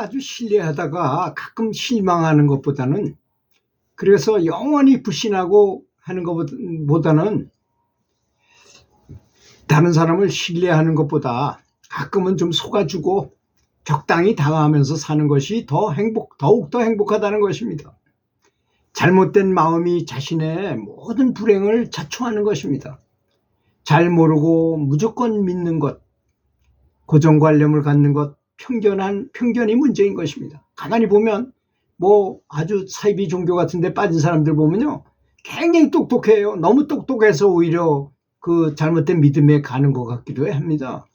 아주 신뢰하다가 가끔 실망하는 것보다는 그래서 영원히 불신하고 하는 것보다는 다른 사람을 신뢰하는 것보다 가끔은 좀 속아주고 적당히 당하면서 사는 것이 더 행복, 더욱 더 행복하다는 것입니다. 잘못된 마음이 자신의 모든 불행을 자초하는 것입니다. 잘 모르고 무조건 믿는 것, 고정관념을 갖는 것, 편견한 편견이 문제인 것입니다. 가만히 보면 뭐 아주 사이비 종교 같은데 빠진 사람들 보면요, 굉장히 똑똑해요. 너무 똑똑해서 오히려 그 잘못된 믿음에 가는 것 같기도 합니다.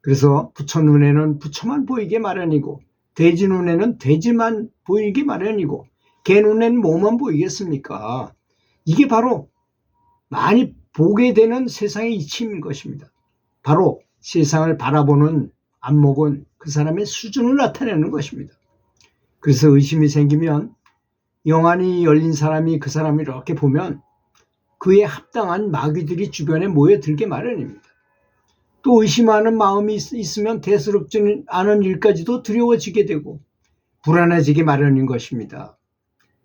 그래서 부처 눈에는 부처만 보이게 마련이고 돼지 눈에는 돼지만 보이게 마련이고 개 눈에는 뭐만 보이겠습니까? 이게 바로 많이 보게 되는 세상의 이침인 것입니다. 바로 세상을 바라보는 안목은 그 사람의 수준을 나타내는 것입니다. 그래서 의심이 생기면 영안이 열린 사람이 그 사람을 이렇게 보면 그에 합당한 마귀들이 주변에 모여들게 마련입니다. 또 의심하는 마음이 있- 있으면 대수롭지 않은 일까지도 두려워지게 되고 불안해지게 마련인 것입니다.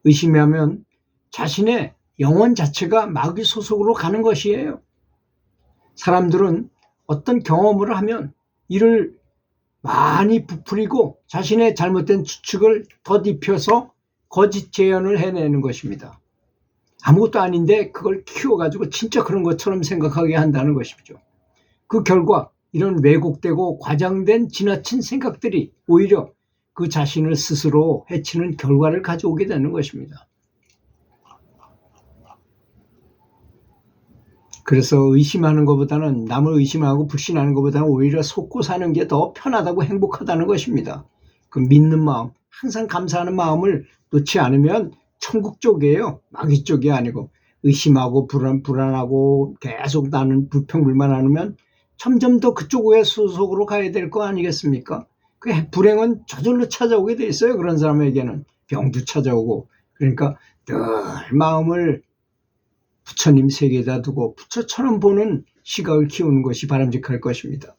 의심하면 자신의 영혼 자체가 마귀 소속으로 가는 것이에요. 사람들은 어떤 경험을 하면 이를 많이 부풀리고 자신의 잘못된 추측을 덧입혀서 거짓 재현을 해내는 것입니다. 아무것도 아닌데 그걸 키워가지고 진짜 그런 것처럼 생각하게 한다는 것이죠. 그 결과 이런 왜곡되고 과장된 지나친 생각들이 오히려 그 자신을 스스로 해치는 결과를 가져오게 되는 것입니다. 그래서 의심하는 것보다는 남을 의심하고 불신하는 것보다는 오히려 속고 사는 게 더 편하다고 행복하다는 것입니다. 그 믿는 마음, 항상 감사하는 마음을 놓지 않으면 천국 쪽이에요. 마귀 쪽이 아니고 의심하고 불안, 불안하고 계속 나는 불평불만 하면 점점 더 그쪽의 소속으로 가야 될 거 아니겠습니까? 그 불행은 저절로 찾아오게 돼 있어요. 그런 사람에게는 병도 찾아오고 그러니까 늘 마음을 부처님 세계에다 두고 부처처럼 보는 시각을 키우는 것이 바람직할 것입니다.